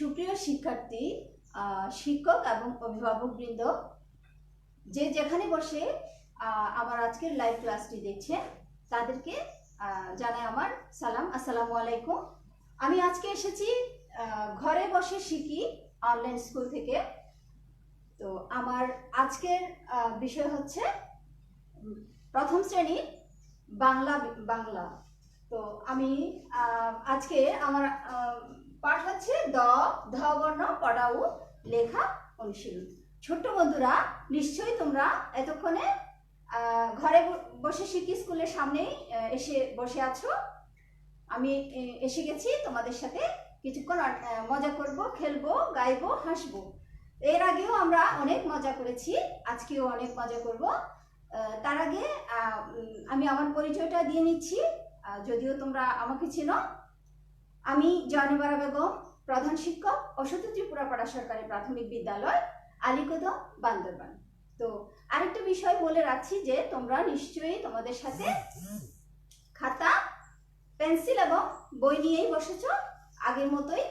সুপ্রিয় শিক্ষার্থী শিক্ষক এবং অভিভাবকবৃন্দ, যে যেখানে বসে আমার আজকের লাইভ ক্লাসটি দেখছেন, তাদেরকে জানাই আমার সালাম। আসসালামু আলাইকুম। আমি আজকে এসেছি ঘরে বসে শিখি অনলাইন স্কুল থেকে। তো আমার আজকের বিষয় হচ্ছে প্রথম শ্রেণি বাংলা বাংলা। তো আমি আজকে আমার পাঠ হচ্ছে দ, ধ বর্ণ পড়াও লেখা অনুশীলন। ছোট্ট বন্ধুরা, নিশ্চয়ই তোমরা এতক্ষণে ঘরে বসে শিখি, স্কুলের সামনেই এসে বসে আছো। আমি এসে গেছি, তোমাদের সাথে কিছুক্ষণ মজা করব, খেলব, গাইবো, হাসবো। এর আগেও আমরা অনেক মজা করেছি, আজকেও অনেক মজা করব। তার আগে আমি আমার পরিচয়টা দিয়ে নিচ্ছি। যদিও তোমরা আমাকে চিনো আমি জয়নিবারা বেগম, প্রধান শিক্ষক অসত ত্রিপুরাপাড়া সরকারি প্রাথমিক বিদ্যালয় আলিকদম বান্দরবান। তো আরেকটা বিষয় বলে রাখছি যে, তোমরা নিশ্চয়ই তোমাদের সাথে খাতা, পেন্সিল এবং বই নিয়েই বসেছ আগের মতোই।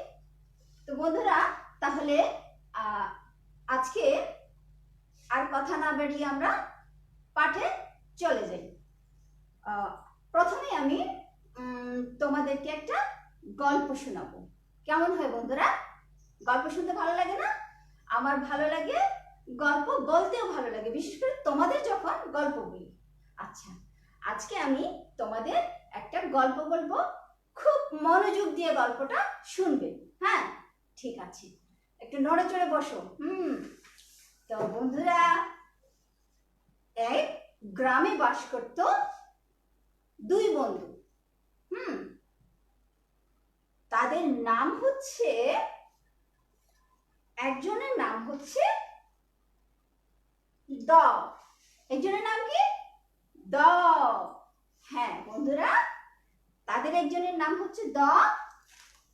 তো বন্ধুরা, তাহলে আজকে আর কথা না বেরিয়ে আমরা পাঠে চলে যাই। প্রথমে আমি তোমাদেরকে একটা গল্প শোনাবো। কেমন হয় বন্ধুরা? গল্প শুনতে ভালো লাগে না? আমার ভালো লাগে গল্প বলতেও ভালো লাগে, বিশেষ করে তোমাদের যখন গল্প বলি। আচ্ছা আজকে আমি তোমাদের একটা গল্প বলব। খুব মনোযোগ দিয়ে গল্পটা শুনবে। হ্যাঁ ঠিক আছে। একটু নড়ে চড়ে বসো। হুম, তো বন্ধুরা এক গ্রামে বাস করত দুই বন্ধু। হুম তাদের নাম হচ্ছে, একজনের নাম হচ্ছে দ। একজনের নাম কি? দ। হ্যাঁ বন্ধুরা, তাদের একজনের নাম হচ্ছে দ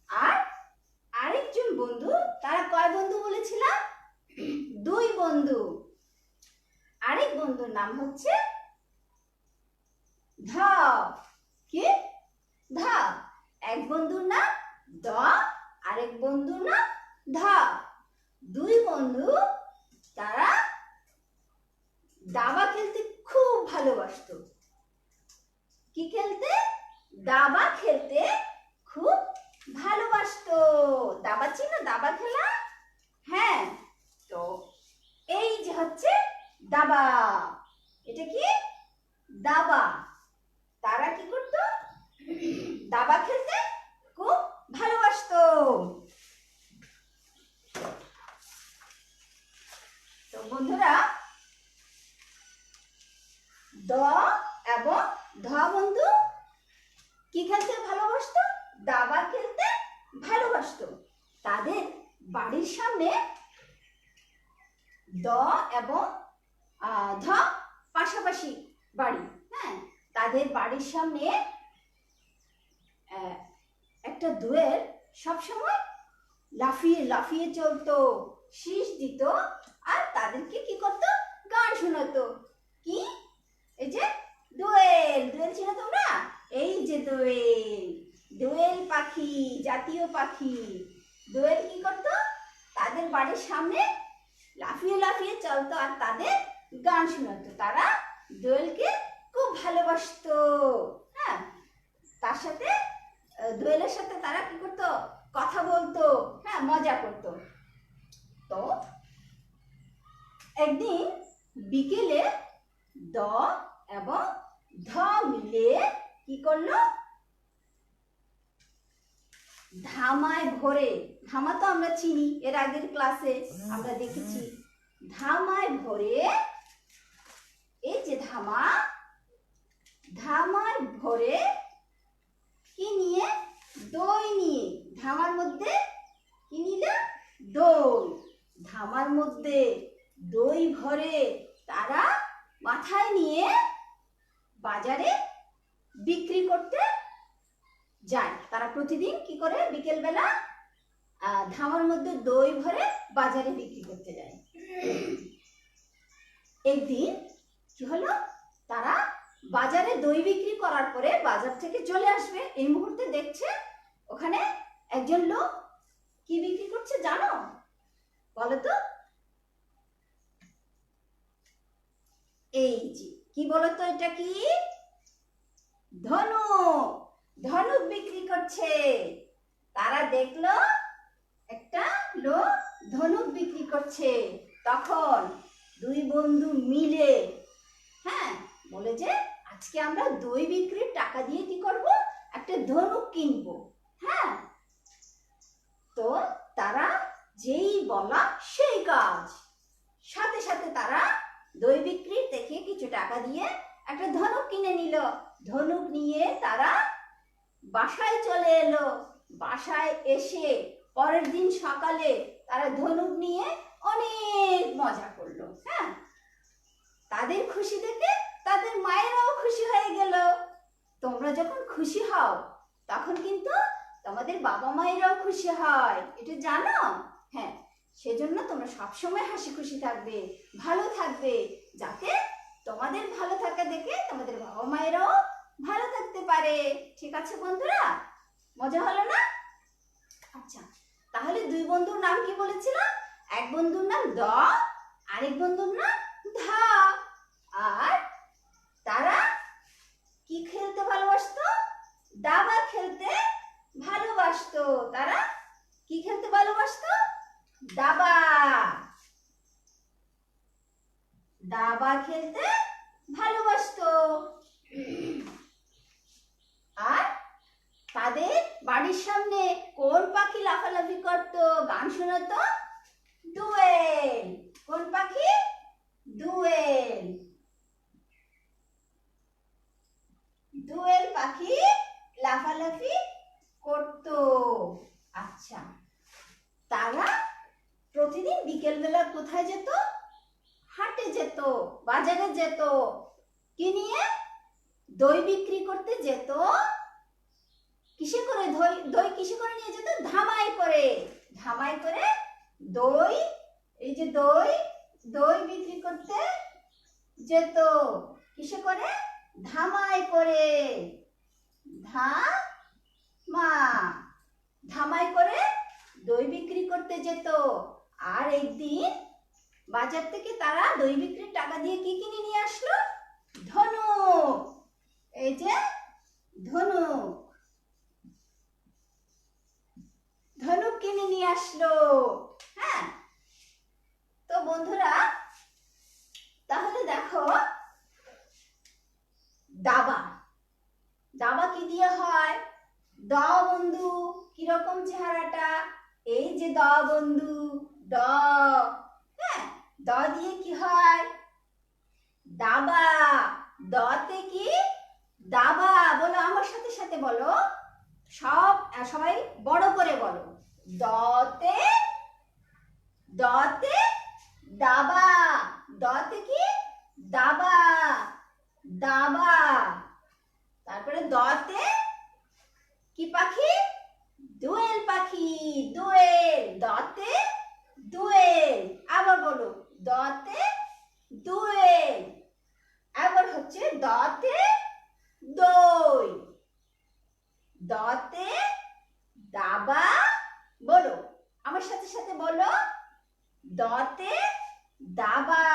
আর আরেকজন বন্ধু, তারা কয় বন্ধু বলেছিলাম? দুই বন্ধু। আরেক বন্ধুর নাম হচ্ছে ধ। কি? ধ। এক বন্ধুর নাম দ, আরেক বন্ধুর নাম ধ। দুই বন্ধু, তারা দাবা খেলতে খুব ভালোবাসত। কি খেলতে? দাবা খেলতে খুব ভালোবাসত। দাবা চিনো দাবা খেলা হ্যাঁ তো এই যে হচ্ছে দাবা এটা কি দাবা তারা কি করতো দাবা খেলতে খুব ভালোবাসতো তো বন্ধুরা দ এবং ধ বন্ধু কি খেলতে ভালোবাসতো দাবা খেলতে ভালোবাসতো তাদের বাড়ির সামনে দ এবং আহ, ধ পাশাপাশি বাড়ি হ্যাঁ তাদের বাড়ির সামনে আহ, একটা দুয়ের সবসময় লাফিয়ে লাফিয়ে চলতো, শীষ দিত আর তাদেরকে কি করতো? গান শোনাতো। কি? এই যে দোয়েল দোয়েল ছিল তোমরা? এই যে দোয়েল দোয়েল পাখি, জাতীয় পাখি। দোয়েল কি করতো? তাদের বাড়ির সামনে লাফিয়ে লাফিয়ে চলতো আর তাদের গান শোনাতো। তারা দোয়েলকে খুব ভালোবাসতো। হ্যাঁ তার সাথে দোয়েলের সাথে তারা কি করতো? কথা বলতো হ্যাঁ মজা করতো। তো একদিন বিকেলে দ এবং ধ মিলে কি করল? ধামায় ভরে, ধামা তো আমরা চিনি, এর আগের ক্লাসে আমরা দেখেছি। ধামায় ভরে, এই যে ধামা ধামায় ভরে কি নিয়ে? দই নিয়ে। ধামার মধ্যে কি নিলে? দই। ধামার মধ্যে দই ভরে তারা মাথায় নিয়ে বাজারে বিক্রি করতে যায়। তারা প্রতিদিন কি করে? বিকেলবেলা ধামার মধ্যে দই ভরে বাজারে বিক্রি করতে যায়। একদিন কি হলো? তারা বাজারে দই বিক্রি করার পরে বাজার থেকে চলে আসবে। এই মুহূর্তে দেখছে ওখানে একজন লোক কি বিক্রি করছে জানো? বলো তো। এই যে, কি বলো তো এটা কি? ধনুক। ধনুক বিক্রি করছে। তারা দেখল একটা লোক ধনুক বিক্রি করছে। তখন দুই বন্ধু মিলে হ্যাঁ বলে যে আজকে আমরা দই বিক্রির টাকা দিয়ে কি করব? একটা ধনুক কিনবো। হ্যাঁ? তো তারা যেই বলা সেই কাজ। সাথে সাথে তারা দই বিক্রির থেকে কিছু টাকা দিয়ে একটা ধনুক কিনে নিল। ধনুক নিয়ে তারা বাসায় চলে এলো। বাসায় এসে পরের দিন সকালে তারা ধনুক নিয়ে অনেক মজা করল। হ্যাঁ? তাদের খুশি দেখে তাদের মায়েরাও খুশি হয়ে গেল। তোমরা যখন খুশি হও, তখন কিন্তু তোমাদের বাবা মায়েরাও খুশি হয়। এটা জানো? হ্যাঁ সেজন্য তোমরা সবসময় হাসি খুশি থাকবে, ভালো থাকবে, যাতে তোমাদের ভালো থাকা দেখে তোমাদের বাবা মায়েরাও ভালো থাকতে পারে। ঠিক আছে বন্ধুরা? মজা হলো না? আচ্ছা তাহলে দুই বন্ধুর নাম কি বলেছিলাম এক বন্ধুর নাম দ, আরেক বন্ধুর নাম ধা। আর তারা কি খেলতে ভালোবাসতো দাবা খেলতে ভালোবাসতো তারা কি খেলতে ভালোবাসতো দাবা দাবা খেলতে ভালোবাসতো আর তাদের বাড়ির সামনে কোন পাখি লাফালাফি করতো গান শোনাতো দুয়েল কোন পাখি দুয়েল দুয়েল পাখি লাফালাফি করতো আচ্ছা তারা প্রতিদিন বিকেলবেলা কোথায় যেত হাটে যেত বাজারে যেত কি নিয়ে দই বিক্রি করতে যেত? কিসে করে দই কিসে করে নিয়ে যেত? ধামাই করে। ধামাই করে দই, এই যে দই দই বিক্রি করতে যেত। কিসে করে? ধামাই করে। ধামা ধামাই করে দই বিক্রি করতে যেত। আর একদিন বাজার থেকে তারা দই বিক্রির টাকা দিয়ে কি কিনে নিয়ে আসলো? ধনুক। এই যে ধনুক। ধনুক কিনে নিয়ে আসলো। হ্যাঁ? তো বন্ধুরা, তাহলে দেখো, দাবা। দাবা কি দিয়ে হয়? দ বন্ধু, কীরকম চেহারাটা? এই যে দ বন্ধু দ হ্যাঁ দ দিয়ে কি হয় দাবা দতে কি দাবা বলো আমার সাথে সাথে বলো? সব সবাই বড় করে বলো। দতে দতে দাবা। দতে কি? দাবা। দাবা। তারপরে দতে কি পাখি? দোয়েল পাখি, দোয়েল। দতে দোয়েল। আবার বলো, দতে দোয়েল আবার হচ্ছে দতে দই দতে দাবা বলো আমার সাথে সাথে বলো দতে দাবা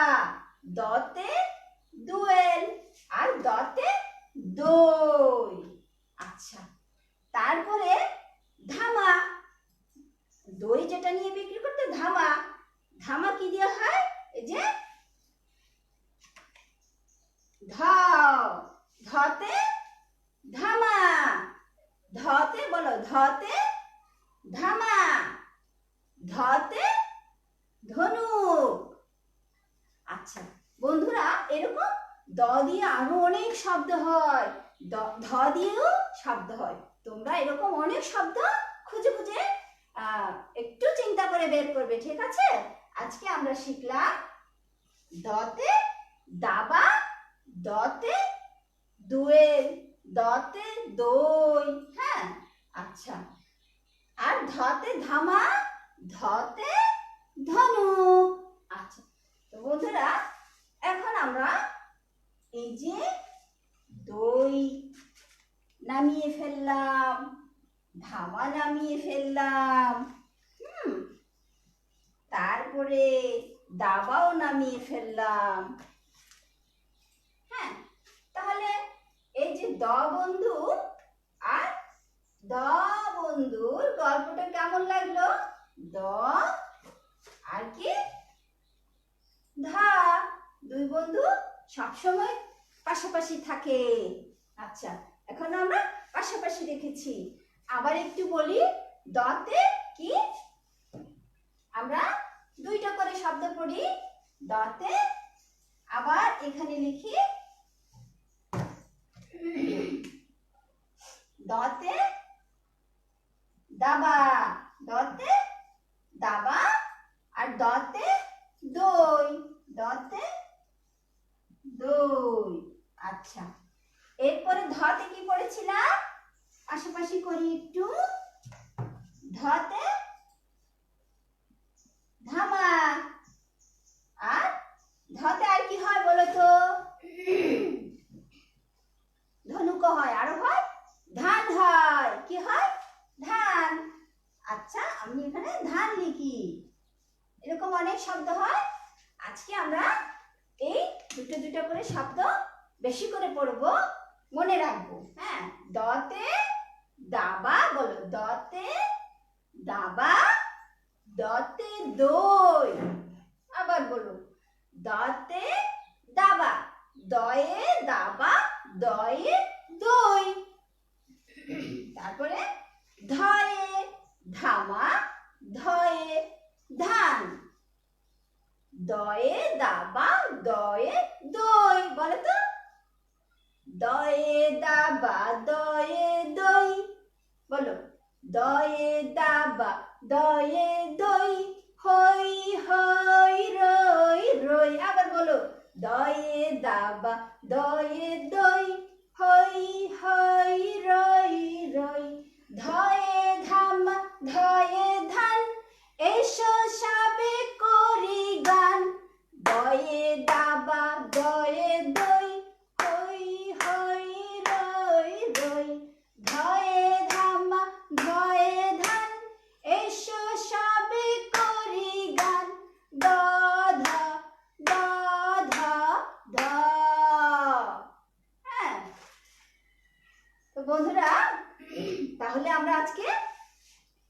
দতে দোয়েল আর দতে দই আচ্ছা তারপরে ধামা দই যেটা নিয়ে বিক্রি করতে ধামা ধামা কি দিয়ে হয় এই যে ধ ধতে ধামা ধতে বলো ধতে ধামা ধতে ধনুক আচ্ছা বন্ধুরা এরকম দ দিয়ে আরও অনেক শব্দ হয়। ধ দিয়েও শব্দ হয়। তোমরা এরকম অনেক শব্দ খুঁজে খুঁজে একটু চিন্তা করে বের করবে, ঠিক আছে? আজকে আমরা শিখলাম দতে দাবা, দতে দোয়েল, দতে দই হ্যাঁ? আচ্ছা। আর ধতে ধামা, ধতে ধনু। আচ্ছা। তো বন্ধুরা এখন আমরা এই যে দই নামিয়ে ফেললাম, ধামা নামিয়ে ফেললাম, হুম, তারপরে দাবাও নামিয়ে ফেললাম। হ্যাঁ তাহলে এই যে দ বন্ধু আর দ বন্ধুর গল্পটা কেমন লাগল? দ আর কি? ধা। দুই বন্ধু সবসময় পাশাপাশি থাকে। আচ্ছা এখন আমরা পাশাপাশি রেখেছি। আবার একটু বলি দতে কি? আমরা দুইটা করে শব্দ পড়ি। দতে আবার এখানে লিখি দতে দাবা। দতে দাবা। আর দতে দই দতে দই আচ্ছা এরপরে ধতে আশেপাশে করি একটু ধতে ধামা আর ধতে আর কি হয় বলো তো ধনুক হয় আরও হয় ধান হয় কি হয় ধান আচ্ছা আমি এখানে ধান লিখি এরকম অনেক শব্দ হয় আজকে আমরা এই দুটো দুটো করে শব্দ বেশি করে পড়ব মনে রাখব হ্যাঁ দতে দাবা বলো দতে দাবা, দতে দই। আবার বলো দতে দাবা, দয়ে দাবা, দয়ে দই। তারপরে ধয়ে, ধামা, ধয়ে, ধান। দয়ে দাবা, দয়ে দই, বলো তো? দয়ে দাবা, দয়ে দই। বলো দয়ে দাবা, দয়ে দই, হই হই, রই রই, আবার বলো। দয়ে দাবা, দয়ে দই, হই হই, রই রই ধয়ে ধামা ধয়ে ধান এসো সবে করি গান দয়ে দাবা দয়ে দই হই হই রই রই ধয়ে ধামা ধয়ে ধান এসো সবে করি গান দ ধ দ ধ দ হ্যাঁ তো বন্ধুরা তাহলে আমরা আজকে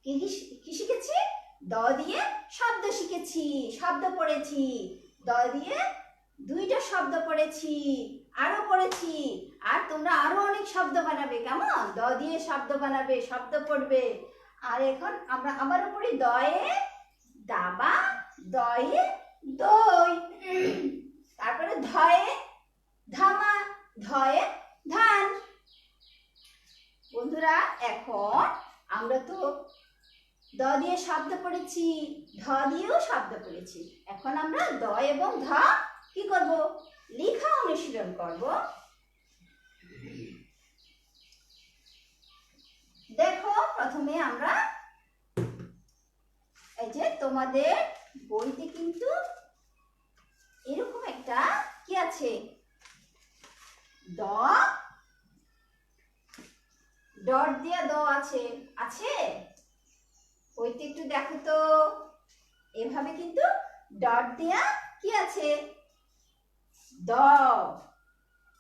কি কি শি- কি শিখেছি দ দিয়ে শব্দ শিখেছি শব্দ পড়েছি দ দিয়ে দুইটা শব্দ পড়েছি আরও পড়েছি আর তোমরা আরও অনেক শব্দ বানাবে কেমন? দ দিয়ে শব্দ বানাবে, শব্দ পড়বে। আর এখন আমরা আবারও পড়ি দয়ে দাবা, দয়ে দই। তারপরে ধয়ে ধামা, ধয়ে ধান। বন্ধুরা, এখন আমরা তো দ দিয়ে শব্দ পড়েছি, ধ দিয়েও শব্দ পড়েছি। এখন আমরা দ এবং ধ কি করব? লেখা অনুশীলন করব। দেখো প্রথমে আমরা এই যে তোমাদের বইতে কিন্তু এরকম একটা কি আছে? ডট দিয়া দ আছে আছে? ওইটা একটু দেখো তো, এভাবে কিন্তু ডট দেয়া কি আছে? দ,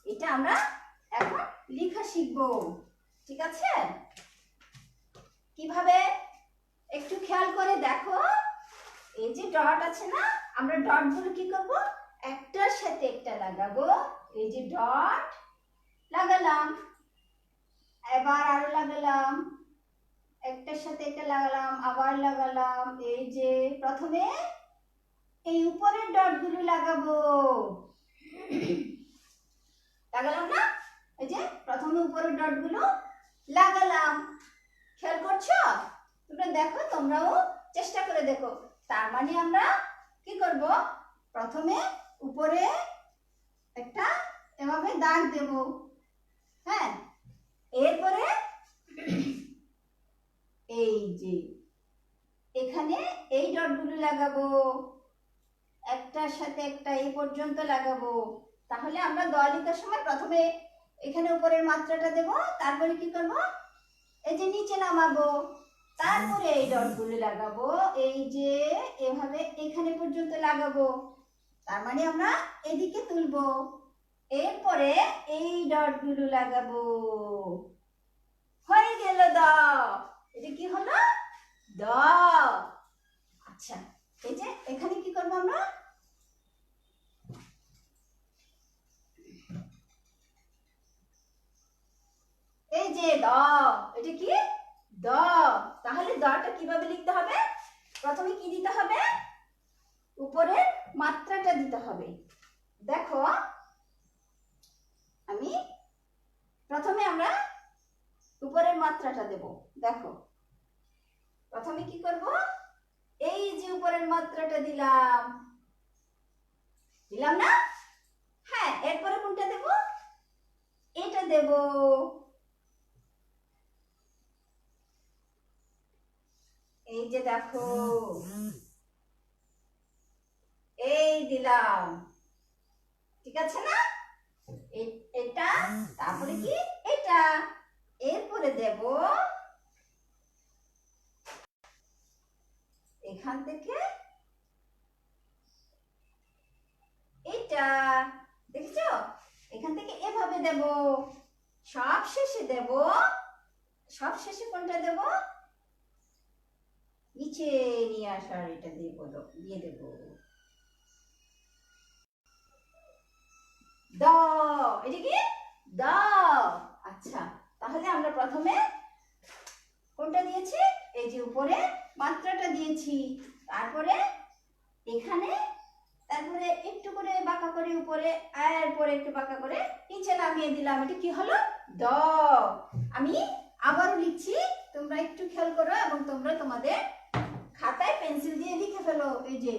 এটা আমরা এখন লেখা শিখব, ঠিক আছে? কীভাবে? একটু খেয়াল করে দেখো। এই যে ডট আছে না, আমরা ডটগুলো কি করব? একটার সাথে একটা লাগাবো। এই যে ডট লাগালাম। এবার আরও লাগালাম। একটার সাথে একটা লাগালাম, আবার লাগালাম। এই যে প্রথমে এই উপরের ডটগুলো লাগাবো। লাগালাম না? এই যে প্রথমে উপরের ডটগুলো লাগালাম। করছ? তোমরা দেখো, তোমরাও চেষ্টা করে দেখো। তার মানে আমরা কি করব? প্রথমে উপরে একটা এভাবে দাগ দেব। হ্যাঁ? এরপরে এই যে, এখানে এই ডটগুলো লাগাবো। একটার সাথে একটা এই পর্যন্ত লাগাবো। তাহলে আমরা দলিকার সময় প্রথমে এখানে উপরের মাত্রাটা দেব। তারপরে কি করব? এই যে নিচে নামাবো, তারপরে এই ডটগুলো লাগাবো, এই যে এভাবে এখানে পর্যন্ত লাগাবো। তার মানে আমরা এদিকে তুলবো। এরপরে এই ডটগুলো লাগাবো। হয়ে গেল দ। এটা কি হলো? দ। আচ্ছা এই যে এখানে কি করব আমরা? এই যে দ, এটা কি? দ। তাহলে দটা কীভাবে লিখতে হবে? প্রথমে কি দিতে হবে? উপরের মাত্রাটা দিতে হবে। দেখো, আমি প্রথমে আমরা উপরের মাত্রাটা দেব। দেখো, প্রথমে কি করব? এই যে উপরের মাত্রাটা দিলাম। দিলাম না? হ্যাঁ এরপরে কোনটা দেব? এটা দেব এই যে দেখো। এই দিলাম। ঠিক আছে না? এটা তারপরে কি? এটা। এরপরে দেব। এখান থেকে এটা দেখছ? এখান থেকে এভাবে দেব। সব শেষে দেব। সব শেষে কোনটা দেব? নিচে নিয়ে আসার এটা দেব দিয়ে দেব। দ এটা কি? দ আচ্ছা তাহলে আমরা প্রথমে কোনটা দিয়েছি? এই যে উপরে মাত্রাটা দিয়েছি। তারপরে এখানে, তারপরে একটু করে বাঁকা করে উপরে, আর এরপরে একটু বাঁকা করে নিচে নামিয়ে দিলাম। এটা কি হলো? দ আমি আবারও লিখছি তোমরা একটু খেয়াল করো এবং তোমরা তোমাদের খাতায় পেন্সিল দিয়ে লিখে ফেলো এই যে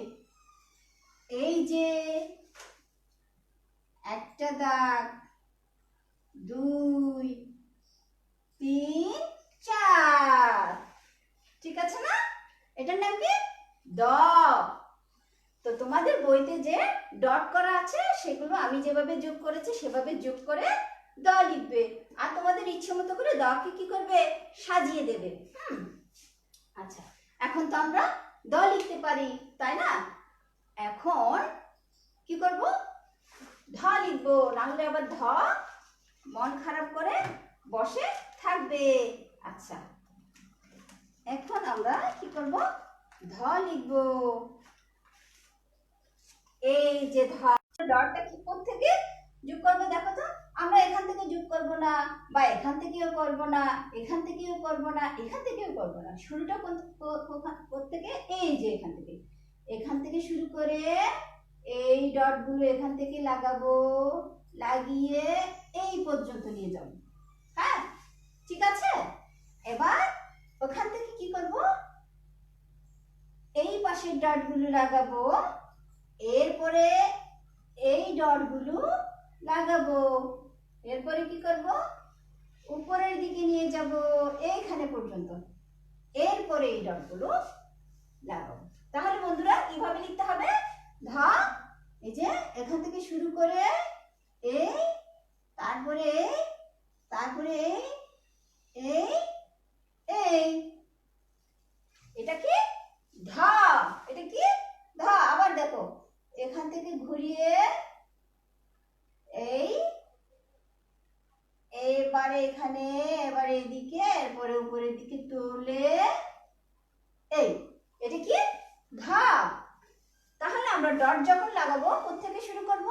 এই যে একটা দাগ দুই তিন চার ঠিক আছে না এটার নাম কি দ তো তোমাদের বইতে যে ডট করা আছে, সেগুলো আমি যেভাবে যোগ করেছি, সেভাবে যোগ করে দ লিখবে। আর তোমাদের ইচ্ছে মতো করে দকে কি করবে? সাজিয়ে দেবে। হুম। আচ্ছা এখন তো আমরা দ লিখতে পারি, তাই না? এখন কি করব? ধ লিখব না হলে আবার ধ মন খারাপ করে বসে থাকবে। আচ্ছা এখন আমরা কি করব? ধ লিখব। এই যে ধর ডটটা কি থেকে যোগ করব, দেখো তো। আমরা এখান থেকে যোগ করব না, বা এখান থেকেও করব না, এখান থেকেও করব না, এখান থেকেও করব না। শুরুটা থেকে এই যে এখান থেকে। এখান থেকে শুরু করে এই ডটগুলো এখান থেকে লাগাবো, লাগিয়ে এই পর্যন্ত নিয়ে যাব। হ্যাঁ? ঠিক আছে? এবার ওখান থেকে কি করব? এই পাশের ডটগুলো লাগাবো। এরপরে এই ডটগুলো লাগাবো। এরপরে কি করব? উপরের দিকে নিয়ে যাব এইখানে পর্যন্ত। এরপরে এই ডটগুলো লাগাবো। তাহলে বন্ধুরা কীভাবে লিখতে হবে। ধা এই যে এখান থেকে শুরু করে এই, তারপরে এই তারপরে এই এই এই এটা কি ধা এটা কি ধা আবার দেখো এখান থেকে ঘুরিয়ে এই এবারে এখানে, এবারে এদিকে, এরপরে উপরের দিকে তুলে, এই, এটা কি? ধা তাহলে আমরা ডট যখন লাগাবো থেকে শুরু করব?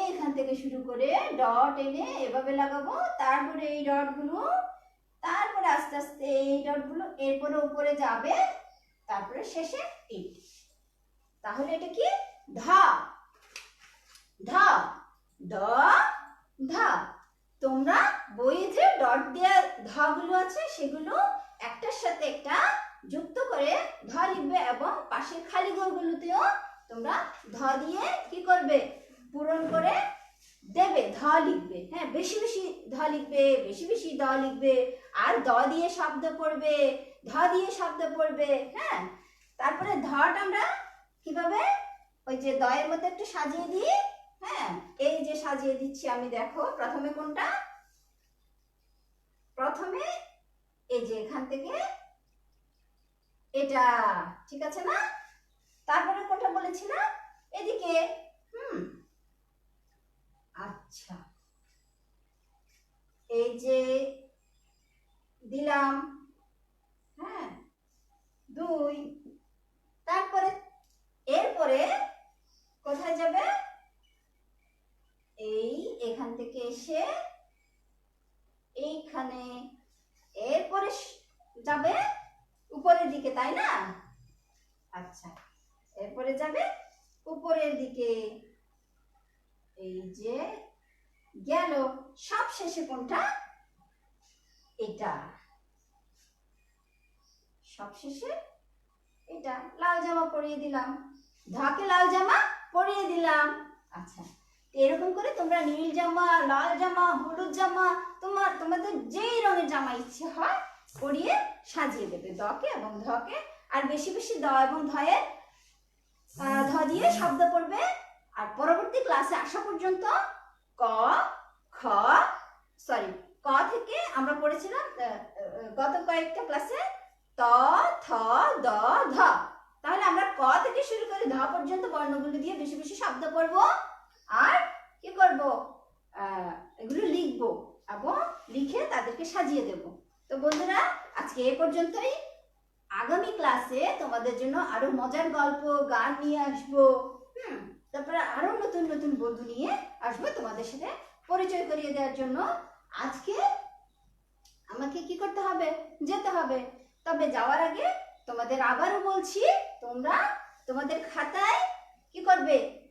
এইখান থেকে শুরু করে ডট এনে এভাবে লাগাবো। তারপরে এই ডটগুলো তারপরে আস্তে আস্তে এই ডটগুলো এরপরে উপরে যাবে, তারপরে শেষে এই। তাহলে এটা কি? ধা ধা দ ধা তোমরা বইয়ে যে ডট দেওয়া ধাগুলো আছে, সেগুলো একটার সাথে একটা যুক্ত করে ধ লিখবে এবং পাশের খালি ঘরগুলোতেও তোমরা ধ দিয়ে কি করবে? পূরণ করে দেবে, ধ লিখবে। হ্যাঁ বেশি বেশি ধ লিখবে, বেশি বেশি দ লিখবে, আর দ দিয়ে শব্দ পড়বে, ধ দিয়ে শব্দ পড়বে হ্যাঁ? তারপরে ধটা আমরা কীভাবে? ওই যে দয়ের মধ্যে একটু সাজিয়ে দিই হ্যাঁ? এই যে সাজিয়ে দিচ্ছি আমি, দেখো, প্রথমে কোনটা? প্রথমে এই যে এখান থেকে এটা, ঠিক আছে না? তারপরে কোনটা বলেছিলাম? এদিকে, হুম আচ্ছা। এই যে দিলাম হ্যাঁ দুই, তারপরে, এরপরে কোথায় যাবে? এই এখান থেকে এসে এইখানে। এরপরে যাবে উপরের দিকে, তাই না? আচ্ছা এরপরে যাবে উপরের দিকে। এই যে গেল, সব শেষে কোনটা? এটা। সব শেষে এটা, লাল জামা পরিয়ে দিলাম। ধাকে লাল জামা পরিয়ে দিলাম। আচ্ছা এরকম করে তোমরা নীল জামা, লাল জামা, হলুদ জামা তোমার তোমাদের যেই রঙের জামা ইচ্ছে হয় পরিয়ে সাজিয়ে দেবে। দকে এবং ধকে আর বেশি বেশি দ এবং আহ, ধ দিয়ে শব্দ পড়বে। আর পরবর্তী ক্লাসে আসা পর্যন্ত ক খ সরি ক থেকে আমরা পড়েছিলাম গত কয়েকটা ক্লাসে ত থ দ ধ। তাহলে আমরা ক থেকে শুরু করে ধ পর্যন্ত বর্ণগুলো দিয়ে বেশি বেশি শব্দ পড়ব। আর কি করব? এগুলো লিখব। এবং লিখে তাদেরকে সাজিয়ে দেব। তো বন্ধুরা, আজকে এ পর্যন্তই। আগামী ক্লাসে তোমাদের জন্য আরও মজার গল্প, গান নিয়ে আসব। হুম, তারপরে আরও নতুন নতুন বন্ধু নিয়ে আসব তোমাদের সাথে পরিচয় করিয়ে দেওয়ার জন্য। আজকে আমাকে কি করতে হবে? যেতে হবে। তবে যাওয়ার আগে তোমাদের আবারও বলছি, তোমরা তোমাদের খাতায় কি করবে?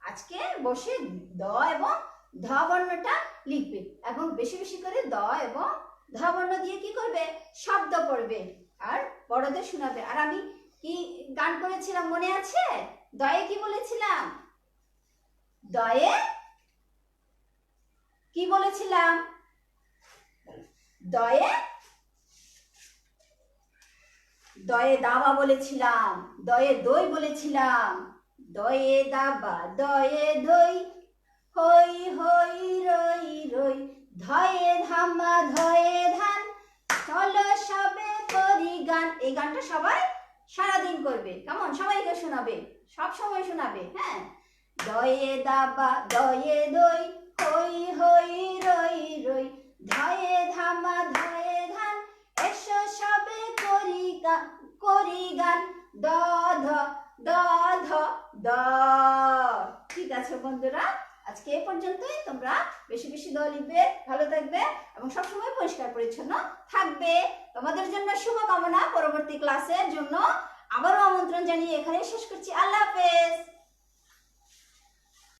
আজকে বসে দ এবং ধ বর্ণটা লিখবে। এবং বেশি বেশি করে দ এবং ধ বর্ণ দিয়ে কি করবে? শব্দ পড়বে আর বড়দের শোনাবে। আর আমি কি গান করেছিলাম, মনে আছে? দয়ে কি বলেছিলাম? দয়ে কি বলেছিলাম? দয়ে দয়ে দাবা বলেছিলাম, দয়ে দই বলেছিলাম, দয়ে দাবা, দয়ে দই, হই হই রই রই ধয়ে ধামা ধয়ে ধান চলো সবে করি গান এই গানটা সবাই সারাদিন করবে কেমন সবাইকে শোনাবে সব সময় শোনাবে হ্যাঁ? দয়ে দাবা, দয়ে দই, হই হই রই রই, ধয়ে ধামা, ধয়ে ধান, এসো সবে করি করি গান। দ, ধ দ ধ, দ। ঠিক আছে বন্ধুরা, আজকে এ পর্যন্তই। তোমরা বেশি বেশি দ লিখবে, ভালো থাকবে এবং সবসময় পরিষ্কার পরিচ্ছন্ন থাকবে। তোমাদের জন্য শুভকামনা পরবর্তী ক্লাসের জন্য। আবারও আমন্ত্রণ জানিয়ে এখানে শেষ করছি। আল্লাহ হাফেজ।